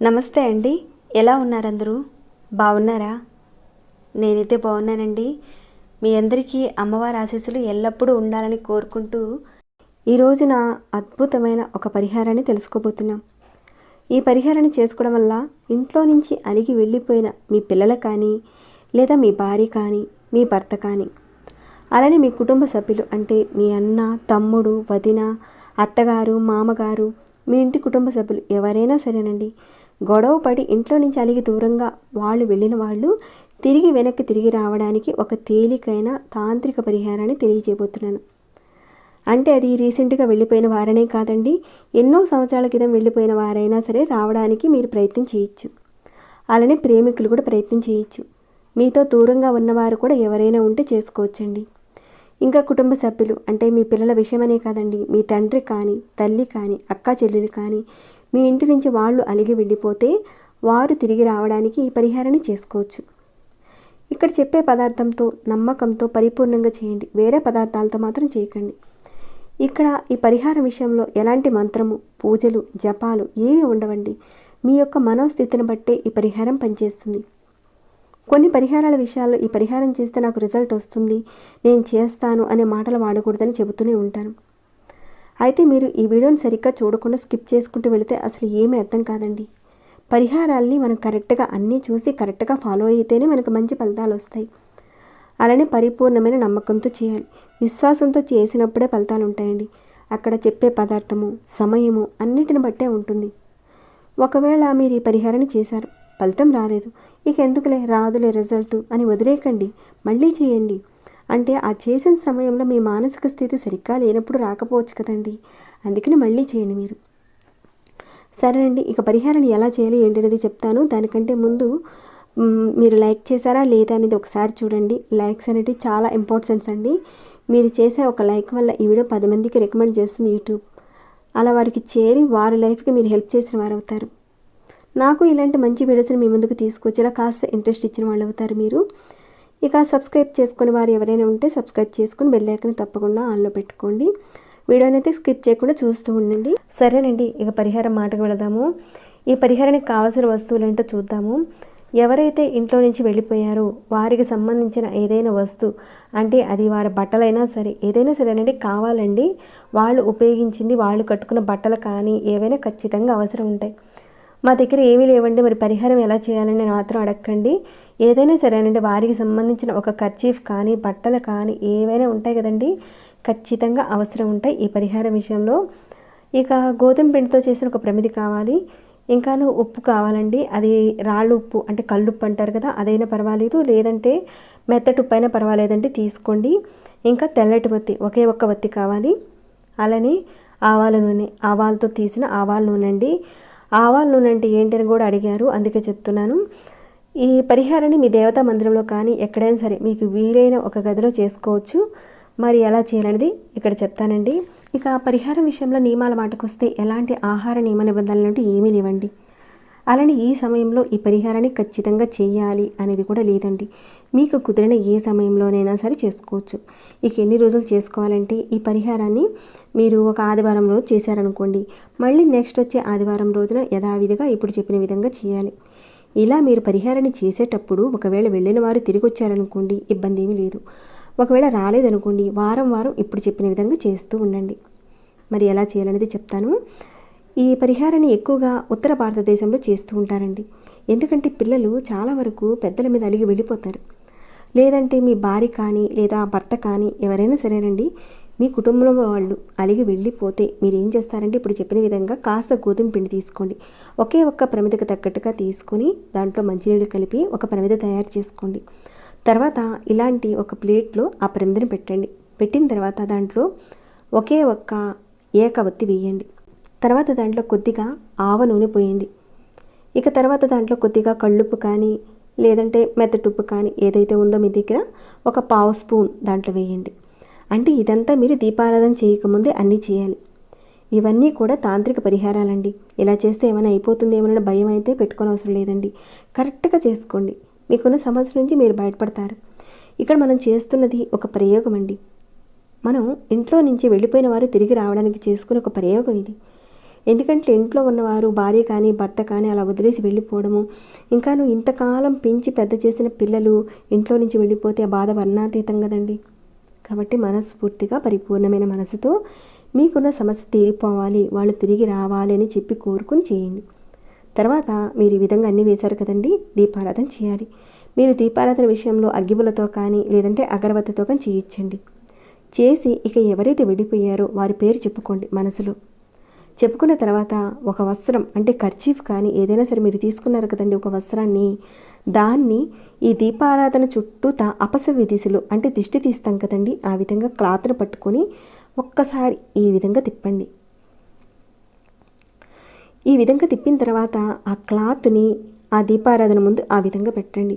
నమస్తే అండి. ఎలా ఉన్నారందరూ? బాగున్నారా? నేనైతే బాగున్నానండి. మీ అందరికీ అమ్మవారి ఆశీస్సులు ఎల్లప్పుడూ ఉండాలని కోరుకుంటూ ఈ రోజున అద్భుతమైన ఒక పరిహారాన్ని తెలుసుకోబోతున్నాం. ఈ పరిహారాన్ని చేసుకోవడం వల్ల ఇంట్లో నుంచి అలిగి వెళ్ళిపోయిన మీ పిల్లలు కానీ లేదా మీ భార్య కానీ మీ భర్త కానీ అలానే మీ కుటుంబ సభ్యులు అంటే మీ అన్న తమ్ముడు వదిన అత్తగారు మామగారు మీ ఇంటి కుటుంబ సభ్యులు ఎవరైనా సరేనండి. గొడవ పడి ఇంట్లో నుంచి అలిగి దూరంగా వాళ్ళు వెళ్ళిన వాళ్ళు తిరిగి వెనక్కి తిరిగి రావడానికి ఒక తేలికైన తాంత్రిక పరిహారాన్ని తెలియజేయబోతున్నాను. అంటే అది రీసెంట్గా వెళ్ళిపోయిన వారనే కాదండి ఎన్నో సంవత్సరాల క్రితం వెళ్ళిపోయిన వారైనా సరే రావడానికి మీరు ప్రయత్నం చేయొచ్చు. అలానే ప్రేమికులు కూడా ప్రయత్నం చేయొచ్చు. మీతో దూరంగా ఉన్నవారు కూడా ఎవరైనా ఉంటే చేసుకోవచ్చండి. ఇంకా కుటుంబ సభ్యులు అంటే మీ పిల్లల విషయమనే కాదండి మీ తండ్రి కానీ తల్లి కానీ అక్క చెల్లెలు కానీ మీ ఇంటి నుంచి వాళ్ళు అలిగి వెళ్ళిపోతే వారు తిరిగి రావడానికి ఈ పరిహారాన్ని చేసుకోవచ్చు. ఇక్కడ చెప్పే పదార్థంతో నమ్మకంతో పరిపూర్ణంగా చేయండి. వేరే పదార్థాలతో మాత్రం చేయకండి. ఇక్కడ ఈ పరిహారం విషయంలో ఎలాంటి మంత్రము పూజలు జపాలు ఏవి ఉండవండి. మీ యొక్క మనోస్థితిని బట్టే ఈ పరిహారం పనిచేస్తుంది. కొన్ని పరిహారాల విషయాల్లో ఈ పరిహారం చేస్తే నాకు రిజల్ట్ వస్తుంది నేను చేస్తాను అనే మాటలు వాడకూడదని చెబుతూనే ఉంటాను. అయితే మీరు ఈ వీడియోని సరిగ్గా చూడకుండా స్కిప్ చేసుకుంటూ వెళితే అసలు ఏమీ అర్థం కాదండి. పరిహారాల్ని మనం కరెక్ట్గా అన్నీ చూసి కరెక్ట్గా ఫాలో అయితేనే మనకు మంచి ఫలితాలు వస్తాయి. అలానే పరిపూర్ణమైన నమ్మకంతో చేయాలి. విశ్వాసంతో చేసినప్పుడే ఫలితాలు ఉంటాయండి. అక్కడ చెప్పే పదార్థము సమయము అన్నిటిని బట్టే ఉంటుంది. ఒకవేళ మీరు ఈ పరిహారాన్ని చేశారు ఫలితం రాలేదు. ఇక ఎందుకులే? రాదులే రిజల్ట్. అని వదిలేయకండి మళ్ళీ చేయండి. అంటే ఆ చేసిన సమయంలో మీ మానసిక స్థితి సరిగ్గా లేనప్పుడు రాకపోవచ్చు కదండి. అందుకని మళ్ళీ చేయండి మీరు. సరేనండి. ఇక పరిహారాన్ని ఎలా చేయాలి ఏంటనేది చెప్తాను. దానికంటే ముందు మీరు లైక్ చేశారా లేదా అనేది ఒకసారి చూడండి. లైక్స్ అనేవి చాలా ఇంపార్టెన్స్ అండి. మీరు చేసే ఒక లైక్ వల్ల ఈ వీడియో పది మందికి రికమెండ్ చేస్తుంది యూట్యూబ్. అలా వారికి చేరి వారి లైఫ్కి మీరు హెల్ప్ చేసిన వారు అవుతారు నాకు ఇలాంటి మంచి వీడియోస్ని మీ ముందుకు తీసుకొచ్చేలా కాస్త ఇంట్రెస్ట్ ఇచ్చిన వాళ్ళు అవుతారు మీరు. ఇక సబ్స్క్రైబ్ చేసుకుని వారు ఎవరైనా ఉంటే సబ్స్క్రైబ్ చేసుకుని బెల్ తప్పకుండా ఆన్లో పెట్టుకోండి. వీడియోని అయితే స్కిప్ చేయకుండా చూస్తూ ఉండండి. సరేనండి ఇక పరిహారం మాటకు వెళదాము. ఈ పరిహారానికి కావాల్సిన వస్తువులు ఏంటో చూద్దాము. ఎవరైతే ఇంట్లో నుంచి వెళ్ళిపోయారో వారికి సంబంధించిన ఏదైనా వస్తువు అంటే అది వారి బట్టలైనా సరే ఏదైనా సరేనండి కావాలండి. వాళ్ళు ఉపయోగించింది వాళ్ళు కట్టుకున్న బట్టలు కానీ ఏవైనా ఖచ్చితంగా అవసరం ఉంటాయి. మా దగ్గర ఏమీ లేవండి. మరి పరిహారం ఎలా చేయాలని నేను మాత్రం అడగండి ఏదైనా సరేనండి. వారికి సంబంధించిన ఒక కర్చీఫ్ కానీ బట్టలు కానీ ఏవైనా ఉంటాయి కదండి. ఖచ్చితంగా అవసరం ఉంటాయి ఈ పరిహారం విషయంలో. ఇక గోధుమ పిండితో చేసిన ఒక ప్రమిది కావాలి. ఇంకాను ఉప్పు కావాలండి. అది రాళ్ళు ఉప్పు అంటే కళ్ళుప్పు అంటారు కదా అదైనా పర్వాలేదు. లేదంటే మెత్తటి ఉప్పు అయినా పర్వాలేదండి. తీసుకోండి. ఇంకా తెల్లటి వత్తి ఒకే ఒక్క వత్తి కావాలి. అలానే ఆవాల నూనె ఆవాలతో తీసిన ఆవాల నూనె అండి. ఆవాల నూనె అంటే ఏంటని కూడా అడిగారు. అందుకే చెప్తున్నాను. ఈ పరిహారాన్ని మీ దేవతా మందిరంలో కానీ ఎక్కడైనా సరే మీకు వీలైన ఒక గదిలో చేసుకోవచ్చు. మరి ఎలా చేయాలనేది ఇక్కడ చెప్తానండి. ఇక పరిహారం విషయంలో నియమాల మాటకొస్తే ఎలాంటి ఆహార నియమ నిబంధనలు అంటే ఏమీ లేవండి. అలానే ఈ సమయంలో ఈ పరిహారాన్ని ఖచ్చితంగా చేయాలి అనేది కూడా లేదండి. మీకు కుదిరిన ఏ సమయంలోనైనా సరే చేసుకోవచ్చు. ఇక ఎన్ని రోజులు చేసుకోవాలంటే ఈ పరిహారాన్ని మీరు ఒక ఆదివారం రోజు చేశారనుకోండి. మళ్ళీ నెక్స్ట్ వచ్చే ఆదివారం రోజున యథావిధిగా ఇప్పుడు చెప్పిన విధంగా చేయాలి. ఇలా మీరు పరిహారాన్ని చేసేటప్పుడు ఒకవేళ వెళ్ళిన వారు తిరిగి వచ్చారనుకోండి ఇబ్బంది ఏమీ లేదు. ఒకవేళ రాలేదనుకోండి వారం వారం ఇప్పుడు చెప్పిన విధంగా చేస్తూ ఉండండి. మరి ఎలా చేయాలనేది చెప్తాను. ఈ పరిహారాన్ని ఎక్కువగా ఉత్తర భారతదేశంలో చేస్తూ ఉంటారండి. ఎందుకంటే పిల్లలు చాలా వరకు పెద్దల మీద అలిగి వెళ్ళిపోతారు. లేదంటే మీ భార్య కానీ లేదా భర్త కానీ ఎవరైనా సరేనండి మీ కుటుంబంలో వాళ్ళు అలిగి వెళ్ళిపోతే మీరు ఏం చేస్తారంటే ఇప్పుడు చెప్పిన విధంగా కాస్త గోధుమ పిండి తీసుకోండి. ఒకే ఒక్క ప్రమిదకు తగ్గట్టుగా తీసుకొని దాంట్లో మంచినీళ్ళు కలిపి ఒక ప్రమిద తయారు చేసుకోండి. తర్వాత ఇలాంటి ఒక ప్లేట్లో ఆ ప్రమిదని పెట్టండి. పెట్టిన తర్వాత దాంట్లో ఒకే ఒక్క ఏకవత్తి వేయండి. తర్వాత దాంట్లో కొద్దిగా ఆవ నూనె పోయండి. ఇక తర్వాత దాంట్లో కొద్దిగా కళ్ళుప్పు కానీ లేదంటే మెత్తటుప్పు కానీ ఏదైతే ఉందో మీ దగ్గర ఒక పావు స్పూన్ దాంట్లో వేయండి. అంటే ఇదంతా మీరు దీపారాధన చేయకముందే అన్నీ చేయాలి. ఇవన్నీ కూడా తాంత్రిక పరిహారాలండి. ఇలా చేస్తే ఏమైనా అయిపోతుంది ఏమైనా భయం అయితే పెట్టుకోని అవసరం లేదండి. కరెక్ట్గా చేసుకోండి. మీకున్న సమస్య నుంచి మీరు బయటపడతారు. ఇక్కడ మనం చేస్తున్నది ఒక ప్రయోగం అండి మనం ఇంట్లో నుంచి వెళ్ళిపోయిన వారు తిరిగి రావడానికి చేసుకునే ఒక ప్రయోగం ఇది. ఎందుకంటే ఇంట్లో ఉన్నవారు భార్య కానీ భర్త కానీ అలా వదిలేసి వెళ్ళిపోవడము. ఇంకా నువ్వు ఇంతకాలం పెంచి పెద్ద చేసిన పిల్లలు ఇంట్లో నుంచి వెళ్ళిపోతే ఆ బాధ వర్ణాతీతం కదండి. కాబట్టి మనస్ఫూర్తిగా పరిపూర్ణమైన మనసుతో మీకున్న సమస్య తీరిపోవాలి వాళ్ళు తిరిగి రావాలి అని చెప్పి కోరుకుని చేయండి. తర్వాత మీరు ఈ విధంగా అన్నీ వేశారు కదండి దీపారాధన చేయాలి. మీరు దీపారాధన విషయంలో అగ్గిబులతో కానీ లేదంటే అగరబత్తితో కానీ చేయించండి. చేసి ఇక ఎవరైతే వెళ్ళిపోయారో వారి పేరు చెప్పుకోండి మనసులో. చెప్పుకున్న తర్వాత ఒక వస్త్రం అంటే ఖర్చీఫ్ కానీ ఏదైనా సరే మీరు తీసుకున్నారు కదండి ఒక వస్త్రాన్ని దాన్ని ఈ దీపారాధన చుట్టూ తా అపసవ్య దిశలు అంటే దిష్టి తీస్తాం కదండి ఆ విధంగా క్లాత్ను పట్టుకొని ఒక్కసారి ఈ విధంగా తిప్పండి. ఈ విధంగా తిప్పిన తర్వాత ఆ క్లాత్ని ఆ దీపారాధన ముందు ఆ విధంగా పెట్టండి.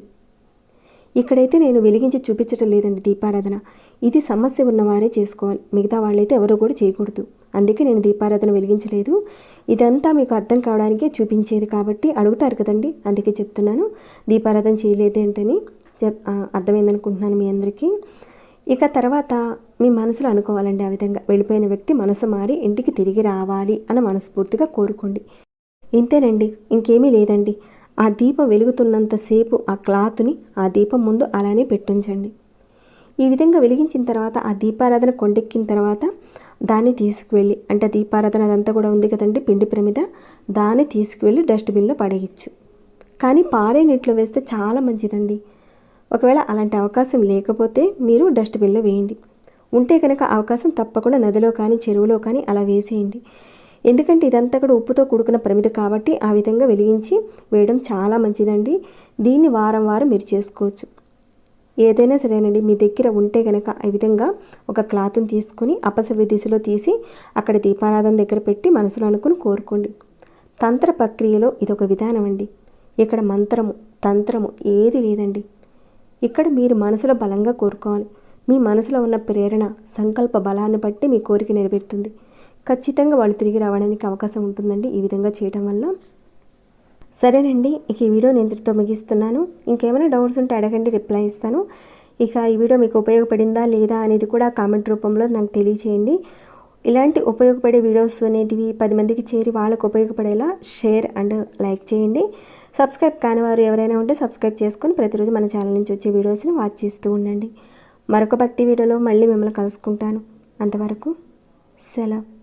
ఇక్కడైతే నేను వెలిగించి చూపించటం లేదండి దీపారాధన. ఇది సమస్య ఉన్నవారే చేసుకోవాలి మిగతా వాళ్ళైతే ఎవరు కూడా చేయకూడదు. అందుకే నేను దీపారాధన వెలిగించలేదు. ఇదంతా మీకు అర్థం కావడానికే చూపించేది కాబట్టి అడుగుతారు కదండి. అందుకే చెప్తున్నాను. దీపారాధన చేయలేదు ఏంటని చెప్ అర్థమైందనుకుంటున్నాను మీ అందరికీ. ఇక తర్వాత మీ మనసులో అనుకోవాలండి ఆ విధంగా. వెళ్ళిపోయిన వ్యక్తి మనసు మారి ఇంటికి తిరిగి రావాలి అని మనస్ఫూర్తిగా కోరుకోండి. ఇంతేనండి. ఇంకేమీ లేదండి. ఆ దీపం వెలుగుతున్నంతసేపు ఆ క్లాత్ని ఆ దీపం ముందు అలానే పెట్టుంచండి. ఈ విధంగా వెలిగించిన తర్వాత ఆ దీపారాధన కొండెక్కిన తర్వాత దాన్ని తీసుకువెళ్ళి అంటే దీపారాధన అదంతా కూడా ఉంది కదండి పిండి ప్రమిద దాన్ని తీసుకువెళ్ళి డస్ట్బిన్లో పడేయచ్చు. కానీ పారే నీటిలో వేస్తే చాలా మంచిదండి. ఒకవేళ అలాంటి అవకాశం లేకపోతే మీరు డస్ట్బిన్లో వేయండి. ఉంటే కనుక అవకాశం తప్పకుండా నదిలో కానీ చెరువులో కానీ అలా వేసేయండి. ఎందుకంటే ఇదంతా కూడా ఉప్పుతో కూడుకున్న ప్రమిద కాబట్టి ఆ విధంగా వెలిగించి వేయడం చాలా మంచిదండి. దీన్ని వారం వారం మీరు చేసుకోవచ్చు. ఏదైనా సరేనండి మీ దగ్గర ఉంటే కనుక ఈ విధంగా ఒక క్లాత్ని తీసుకుని అపసవ్య దిశలో తీసి అక్కడ దీపారాధన దగ్గర పెట్టి మనసులో అనుకుని కోరుకోండి. తంత్ర ప్రక్రియలో ఇదొక విధానం అండి. ఇక్కడ మంత్రము తంత్రము ఏది లేదండి. ఇక్కడ మీరు మనసులో బలంగా కోరుకోవాలి. మీ మనసులో ఉన్న ప్రేరణ సంకల్ప బలాన్ని బట్టి మీ కోరిక నెరవేరుతుంది. ఖచ్చితంగా వాళ్ళు తిరిగి రావడానికి అవకాశం ఉంటుందండి ఈ విధంగా చేయడం వల్ల. సరేనండి ఇక ఈ వీడియో నేను ఇంతటితో ముగిస్తున్నాను. ఇంకేమైనా డౌట్స్ ఉంటే అడగండి రిప్లై ఇస్తాను. ఇక ఈ వీడియో మీకు ఉపయోగపడిందా లేదా అనేది కూడా కామెంట్ రూపంలో నాకు తెలియచేయండి. ఇలాంటి ఉపయోగపడే వీడియోస్ అనేటివి పది మందికి చేరి వాళ్ళకు ఉపయోగపడేలా షేర్ అండ్ లైక్ చేయండి. సబ్స్క్రైబ్ కాని వారు ఎవరైనా ఉంటే సబ్స్క్రైబ్ చేసుకొని ప్రతిరోజు మన ఛానల్ నుంచి వచ్చే వీడియోస్ని వాచ్ చేస్తూ ఉండండి. మరొక భక్తి వీడియోలో మళ్ళీ మిమ్మల్ని కలుసుకుంటాను. అంతవరకు సెలవు.